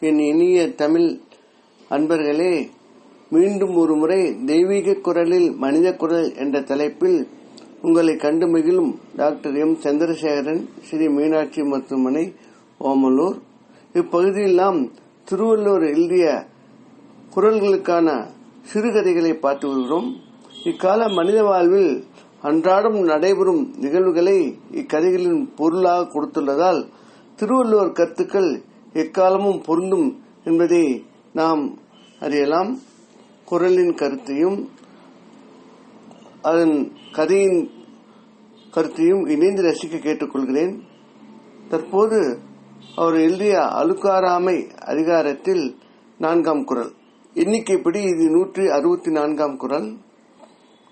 என் இனிய தமிழ் அன்பர்களே மீண்டும் ஒரு முறை தெய்வீக குரலில் மனித குரல் என்ற தலைப்பில் உங்களை கண்டு மகிழும் டாக்டர் எம். சந்திரசேகரன் ஸ்ரீ மீனாட்சி மருத்துவமனை ஓமலூர். இப்பகுதியில் நாம் திருவள்ளுவர் எழுதிய குரல்களுக்கான சிறுகதைகளை பார்த்து வருகிறோம். இக்கால மனித வாழ்வில் அன்றாடம் நடைபெறும் நிகழ்வுகளை இக்கதைகளின் பொருளாக கொடுத்துள்ளதால் திருவள்ளுவர் கருத்துக்கள் எக்காலமும் பொருந்தும் என்பதை நாம் அறியலாம். குரலின் கருத்தையும் அதன் கதையின் கருத்தையும் இணைந்து ரசிக்க கேட்டுக்கொள்கிறேன். தற்போது அவர் எழுதிய அழுக்காராமை அதிகாரத்தில் நான்காம் குரல். எண்ணிக்கைப்படி இது நூற்றி அறுபத்தி நான்காம் குரல்.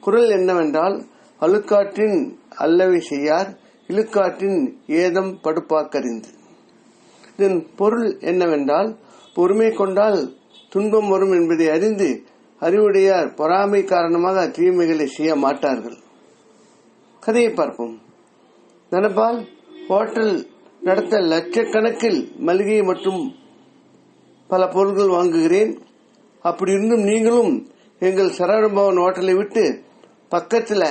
குரல் என்னவென்றால் அழுக்காற்றின் அல்லவை செய்யார் இழுக்காற்றின் ஏதம் படுப்பாக்கறிந்து. இதன் பொருள் என்னவென்றால் பொறுமை கொண்டால் துன்பம் வரும் என்பதை அறிந்து அறிவுடையார் பொறாமை காரணமாக தீமைகளை செய்ய மாட்டார்கள். கதையை பார்ப்போம். தனபால் ஹோட்டல் நடத்த லட்சக்கணக்கில் மளிகை மற்றும் பல பொருட்கள் வாங்குகிறேன். அப்படி இருந்தும் நீங்களும் எங்கள் சரவணபவன் ஹோட்டலை விட்டு பக்கத்தில்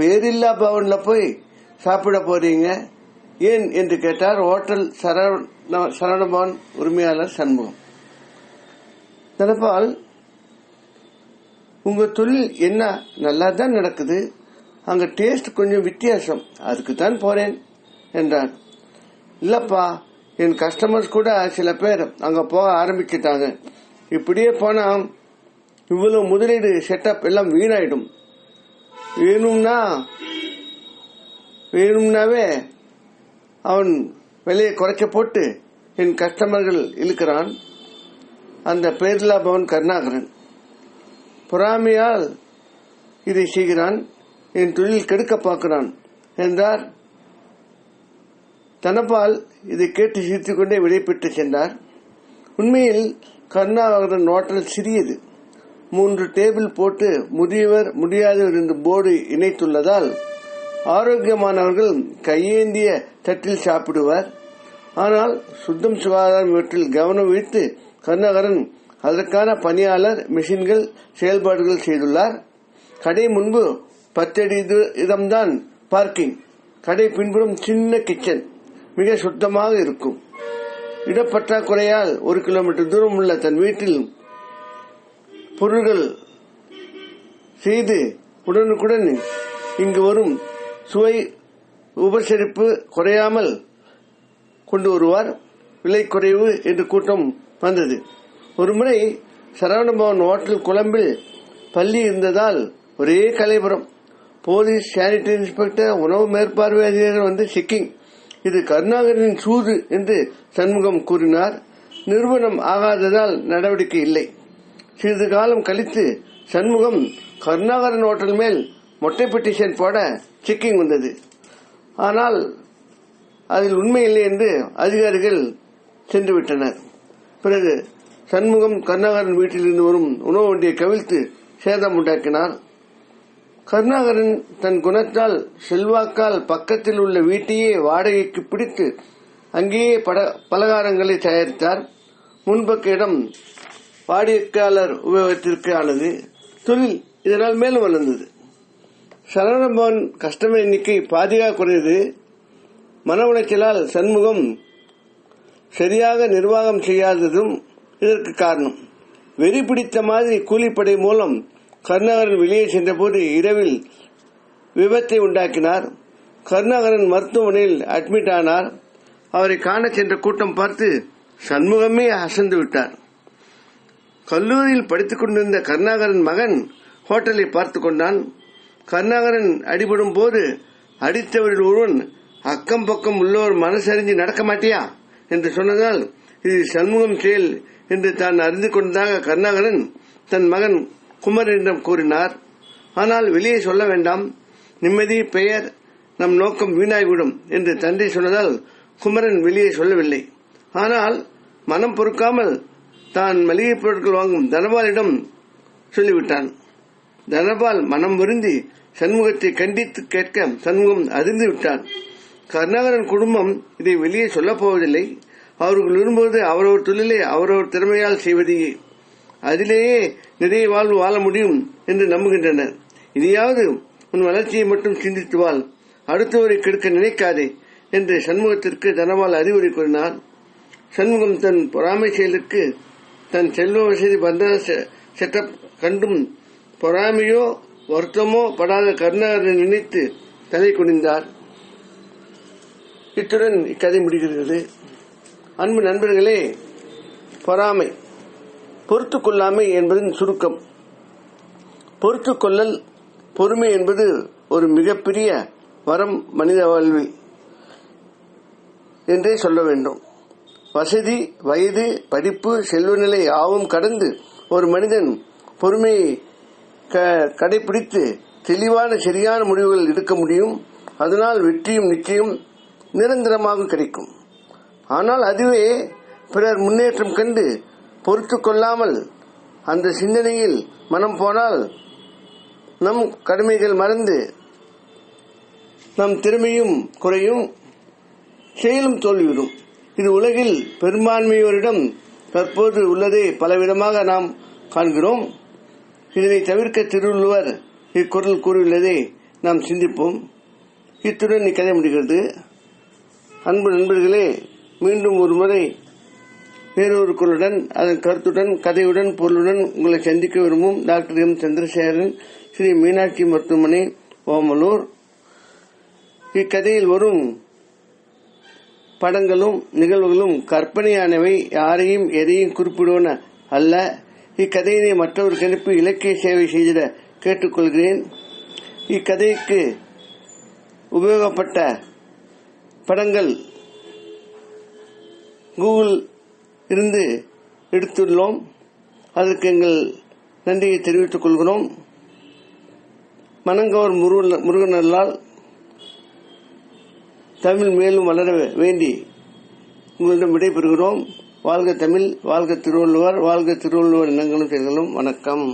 பேரில்லா பவனில் போய் சாப்பிட போறீங்க. ஏன் என்று கேட்டார்? ஹோட்டல் சரவண உரிமையாளர் சண்முகம். தனபால் உங்க தொழில் என்ன? நல்லா தான் நடக்குது. அங்க டேஸ்ட் கொஞ்சம் வித்தியாசம். அதுக்கு தான் போறேன் என்றார் இல்லப்பா என் கஸ்டமர்ஸ் கூட சில பேர் அங்க போக ஆரம்பிச்சிட்டாங்க இப்படியே போனா இவ்வளவு முதலீடு செட்டப் எல்லாம் வீணாயிடும். வேணும்னா வேணும்னாவே அவன் விலையை குறைச்ச போட்டு என் கஸ்டமர்கள் இழுக்கிறான். அந்த பேர்லா பவன் கருணாகரன். பொறாமையால் இதை செய்கிறான். என் தொழில் கெடுக்க பார்க்கிறான் என்றார். தனபால் இதை கேட்டு சிரித்துக் கொண்டே விடைபெற்று சென்றார். உண்மையில் கருணாகரன் ஹோட்டல் சிறியது. மூன்று டேபிள் போட்டு முதியவர் முடியாதவர் என்று போர்டு இணைத்துள்ளதால் ஆரோக்கியமானவர்கள் கையேந்திய தட்டில் சாப்பிடுவார். ஆனால் சுத்தம் சுகாதாரம் இவற்றில் கவனம் வைத்து கருணாகரன் அதற்கான பணியாளர் மிஷின்கள் செயல்பாடுகள் செய்துள்ளார். கடை முன்பு பத்தடி இடம்தான் பார்க்கிங். கடை பின்புறம் சின்ன கிச்சன். மிக சுத்தமாக இருக்கும். இடப்பற்றாக்குறையால் ஒரு கிலோமீட்டர் தூரம் உள்ள தன் வீட்டில் பொருள்கள் செய்து உடனுக்குடன் இங்கு வரும் சுவை உபசரிப்பு குறையாமல் கொண்டு வருவார். விலை குறைவு என்று கூட்டம் வந்தது. ஒருமுறை சரவணபவன் ஹோட்டல் குழம்பில் பள்ளி இருந்ததால் ஒரே கலைபுரம். போலீஸ் சானிட்டரி இன்ஸ்பெக்டர் உணவு மேற்பார்வை அதிகாரிகள் வந்து செக்கிங் இது கருணாகரனின் சூது என்று சண்முகம் கூறினார். நிறுவனம் ஆகாததால் நடவடிக்கை இல்லை. சிறிது காலம் கழித்து சண்முகம் கருணாகரன் ஹோட்டல் மேல் மொட்டை பெட்டிஷன் போட செக்கிங் வந்தது. ஆனால் அதில் உண்மை இல்லை என்று அதிகாரிகள் சென்று விட்டனர். பிறகு சண்முகம் கருணாகரன் வீட்டிலிருந்து வரும் உணவு வண்டியை கவிழ்த்து சேதம் உண்டாக்கினார். கருணாகரன் தன் குணத்தால் செல்வாக்கால் பக்கத்தில் உள்ள வீட்டையே வாடகைக்கு பிடித்து அங்கேயே பலகாரங்களை தயாரித்தார். முன்பக்க இடம் வாடிக்கையாளர் உபயோகத்திற்கு ஆனது தொழில் இதனால் மேலும் வளர்ந்தது. சரவணபவன் கஸ்டமர் எண்ணிக்கை பாதியாக குறையுது. மன உளைச்சலால் சண்முகம் சரியாக நிர்வாகம் செய்யாததும் இதற்கு காரணம். வெறி பிடித்த மாதிரி கூலிப்படை மூலம் கருணாகரன் வெளியே சென்றபோது இரவில் விபத்தை உண்டாக்கினார். கருணாகரன் மருத்துவமனையில் அட்மிட் ஆனார். அவரை காண சென்ற கூட்டம் பார்த்து சண்முகமே அசந்து விட்டார். கல்லூரியில் படித்துக் கொண்டிருந்த கருணாகரன் மகன் ஹோட்டலை பார்த்து கொண்டான். கருணாகரன் அடிபடும் போது அடித்தவரில் ஒருவன் அக்கம் பக்கம் உள்ளோர் மனசறிஞ்சு நடக்க மாட்டியா? என்று சொன்னதால் இது சண்முகம் செயல் என்று தான் அறிந்து கொண்டதாக கருணாகரன் தன் மகன் குமரனிடம் கூறினார். ஆனால் வெளியே சொல்ல வேண்டாம். நிம்மதி பெயர் நம் நோக்கம் வீணாகிவிடும் என்று தந்தை சொன்னதால் குமரன் வெளியே சொல்லவில்லை. ஆனால் மனம் பொறுக்காமல் தான் மளிகைப் பொருட்கள் வாங்கும் தனபாலிடம் சொல்லிவிட்டான். தனபால் மனம் வருந்தி சண்முகத்தை கண்டித்து கேட்க சண்முகம் அறிந்து விட்டான். கருணாகரன் குடும்பம் இதை வெளியே சொல்லப் போவதில்லை. அவர்கள் விரும்புவது அவரவர் தொழிலை அவரவர் திறமையால் செய்வதையே அதிலேயே நிறைய வாழ்வு வாழ முடியும் என்று நம்புகின்றனர். இனியாவது உன் வளர்ச்சியை மட்டும் சிந்தித்து வாழ். அடுத்தவரை கெடுக்க நினைக்காதே என்று சண்முகத்திற்கு தனவால் அறிவுரை கூறினார். சண்முகம் தன் பொறாமை செயலுக்கு தன் செல்வ வசதி பந்த செட்டப் கண்டும் பொறாமையோ வருத்தமோ படாத கருணாகரனை நினைத்து தலை குனிந்தார். இத்துடன் இக்கதை முடிகிறது. அன்பு நண்பர்களே பொறாமை பொறுத்து கொள்ளாமை என்பதன் சுருக்கம். பொறுத்து கொள்ளல் பொறுமை என்பது ஒரு மிகப்பெரிய வரம் மனித வாழ்வில் என்றே சொல்ல வேண்டும். வசதி வயது படிப்பு செல்வநிலை ஆவும் கடந்து ஒரு மனிதன் பொறுமையை கடைபிடித்து தெளிவான சரியான முடிவுகள் எடுக்க முடியும். அதனால் வெற்றியும் நிச்சயம் நிரந்தரமாக கிடைக்கும். ஆனால் அதுவே பிறர் முன்னேற்றம் கண்டு பொறுத்து கொள்ளாமல் அந்த சிந்தனையில் மனம் போனால் நம் கடமைகள் மறந்து நம் திறமையும் குறையும் செயலும் தோல்விவிடும். இது உலகில் பெரும்பான்மையோரிடம் தற்போது உள்ளதை பலவிதமாக நாம் காண்கிறோம். இதனை தவிர்க்க திருவள்ளுவர் இக்குரல் கூறியுள்ளதை நாம் சிந்திப்போம். இத்துடன் இக்கதை முடிகிறது. அன்பு நண்பர்களே மீண்டும் ஒரு முறை வேறொரு குரலுடன் அதன் கருத்துடன் கதையுடன் பொருளுடன் உங்களை சந்திக்க விரும்பும் டாக்டர் எம். சந்திரசேகரன் ஸ்ரீ மீனாட்சி மருத்துவமனை ஓமலூர். இக்கதையில் வரும் படங்களும் நிகழ்வுகளும் கற்பனையானவை யாரையும் எதையும் குறிப்பிடுவன அல்ல. இக்கதையினை மற்றவருக்கு அனுப்பி இலக்கிய சேவை செய்திட கேட்டுக்கொள்கிறேன். இக்கதைக்கு உபயோகப்பட்ட படங்கள் கூகுள் இருந்து எடுத்துள்ளோம். அதற்கு எங்கள் நன்றியை தெரிவித்துக் கொள்கிறோம். மனங்கவர் முருகனல்லால் தமிழ் மேலும் வளர வேண்டி உங்களிடம் விடைபெறுகிறோம். வாழ்க தமிழ் வாழ்க திருவள்ளுவர் வாழ்க திருவள்ளுவர் இனங்களும் செயல்களும் வணக்கம்.